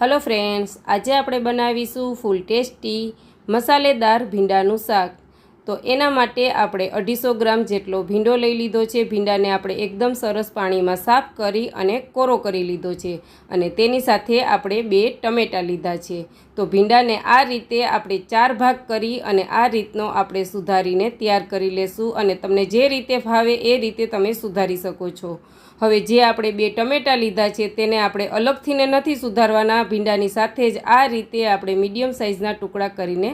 Hello friends આજે આપણે બનાવીશું ફૂલ ટેસ્ટી મસાલેદાર ભીંડાનું શાક. તો એના માટે આપણે અઢીસો ગ્રામ જેટલો ભીંડો લઈ લીધો છે. ભીંડાને આપણે એકદમ સરસ પાણીમાં સાફ કરી અને કોરો કરી લીધો છે અને તેની સાથે આપણે બે ટમેટાં લીધા છે. તો ભીંડાને આ રીતે આપણે ચાર ભાગ કરી અને આ રીતનો આપણે સુધારીને તૈયાર કરી લેશું અને તમને જે રીતે ફાવે એ રીતે તમે સુધારી શકો છો. હવે જે આપણે બે ટમેટાં લીધા છે તેને આપણે અલગથીને નથી સુધારવાના. ભીંડાની સાથે જ આ રીતે આપણે મીડિયમ સાઇઝના ટુકડા કરીને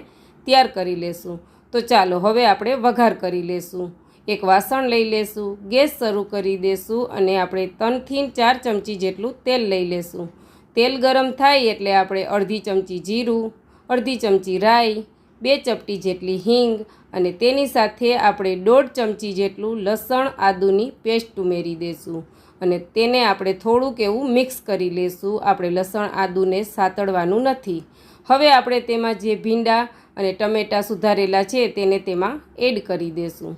તૈયાર કરી લેશું. તો ચાલો હવે આપણે વઘાર કરી લેશું. એક વાસણ લઈ લેશું, ગેસ શરૂ કરી દેશું અને આપણે ત્રણથી ચાર ચમચી જેટલું તેલ લઈ લેશું. તેલ ગરમ થાય એટલે આપણે અડધી ચમચી જીરું, અડધી ચમચી રાઈ, બે ચપટી જેટલી હિંગ અને તેની સાથે આપણે દોઢ ચમચી જેટલું લસણ આદુની પેસ્ટ ઉમેરી દઈશું અને તેને આપણે થોડુંક એવું મિક્સ કરી લેશું. આપણે લસણ આદુને સાતળવાનું નથી. હવે આપણે તેમાં જે ભીંડા અને ટમેટાં સુધારેલા છે તેને તેમાં એડ કરી દેશું.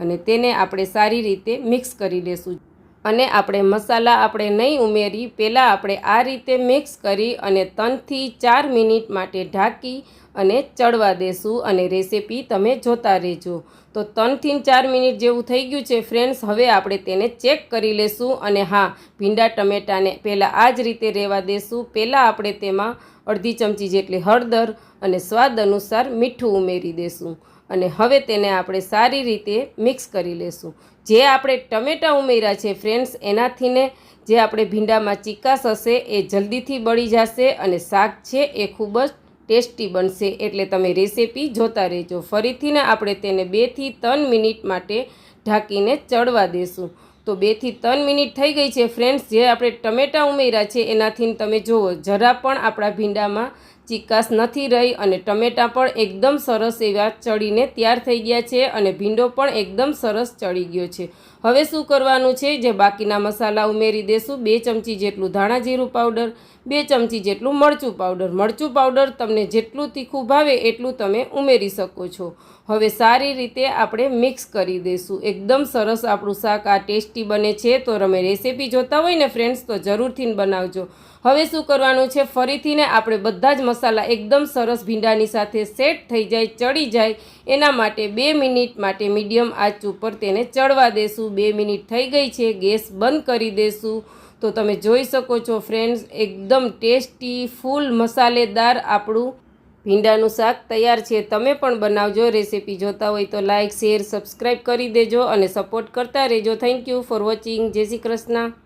અને તેને આપણે સારી રીતે મિક્સ કરી લેશું. અને આપણે મસાલા આપણે નહીં ઉમેરી, પહેલાં આપણે આ રીતે મિક્સ કરી અને ત્રણથી ચાર મિનિટ માટે ઢાંકી અને ચડવા દેશું. અને રેસીપી તમે જોતા રહેજો. તો ત્રણથી ચાર મિનિટ જેવું થઈ ગયું છે ફ્રેન્ડ્સ હવે આપણે તેને ચેક કરી લેશું અને હા, ભીંડા ટમેટાને પહેલાં આ જ રીતે રહેવા દેશું. પહેલાં આપણે તેમાં અડધી ચમચી જેટલી હળદર અને સ્વાદ અનુસાર મીઠું ઉમેરી દેશું અને હવે તેને આપણે સારી રીતે મિક્સ કરી લેશું. જે આપણે ટમેટાં ઉમેર્યા છે ફ્રેન્ડ્સ એનાથીને જે આપણે ભીંડામાં ચિકાસ હશે એ જલ્દીથી બળી જશે અને શાક છે એ ખૂબ જ ટેસ્ટી બનશે એટલે તમે રેસીપી જોતા રહેજો. ફરીથીને આપણે તેને બેથી ત્રણ મિનિટ માટે ઢાંકીને ચડવા દેશું. તો બેથી ત્રણ મિનિટ થઈ ગઈ છે ફ્રેન્ડ્સ, જે આપણે ટમેટાં ઉમેર્યા છે એનાથી તમે જુઓ, જરા પણ આપણા ભીંડામાં ચિકાસ નથી રહી અને ટમેટાં પણ એકદમ સરસ એવા ચડીને તૈયાર થઈ ગયા છે અને ભીંડો પણ એકદમ સરસ ચડી ગયો છે. હવે શું કરવાનું છે? જે બાકીના મસાલા ઉમેરી દેશું. બે ચમચી જેટલું ધાણા જીરું પાવડર, બે ચમચી જેટલું મરચું પાવડર. મરચું પાવડર તમને જેટલું તીખું ભાવે એટલું તમે ઉમેરી શકો છો. હવે સારી રીતે આપણે મિક્સ કરી દઈશું એકદમ સરસ આપણું શાક આ ટેસ્ટી બને છે. તો તમે રેસીપી જોતા હોય ને ફ્રેન્ડ્સ તો જરૂરથી બનાવજો. હવે શું કરવાનું છે? ફરીથી ને આપણે બધા જ મસાલા એકદમ સરસ ભીંડાની સાથે સેટ થઈ જાય, ચડી જાય. એના માટે બે મિનિટ માટે મીડિયમ આંચ ઉપર તેને ચડવા દેશું. બે મિનિટ થઈ ગઈ છે, ગેસ બંધ કરી દેશું. તો તમે જોઈ શકો છો ફ્રેન્ડ્સ, એકદમ ટેસ્ટી, ફૂલ મસાલેદાર આપણું ભીંડાનું શાક તૈયાર છે. તમે પણ બનાવજો, રેસીપી જોતા હોય તો લાઇક શેર, સબસ્ક્રાઈબ કરી દેજો અને સપોર્ટ કરતા રહેજો. Thank you for watching. જય શ્રી કૃષ્ણ.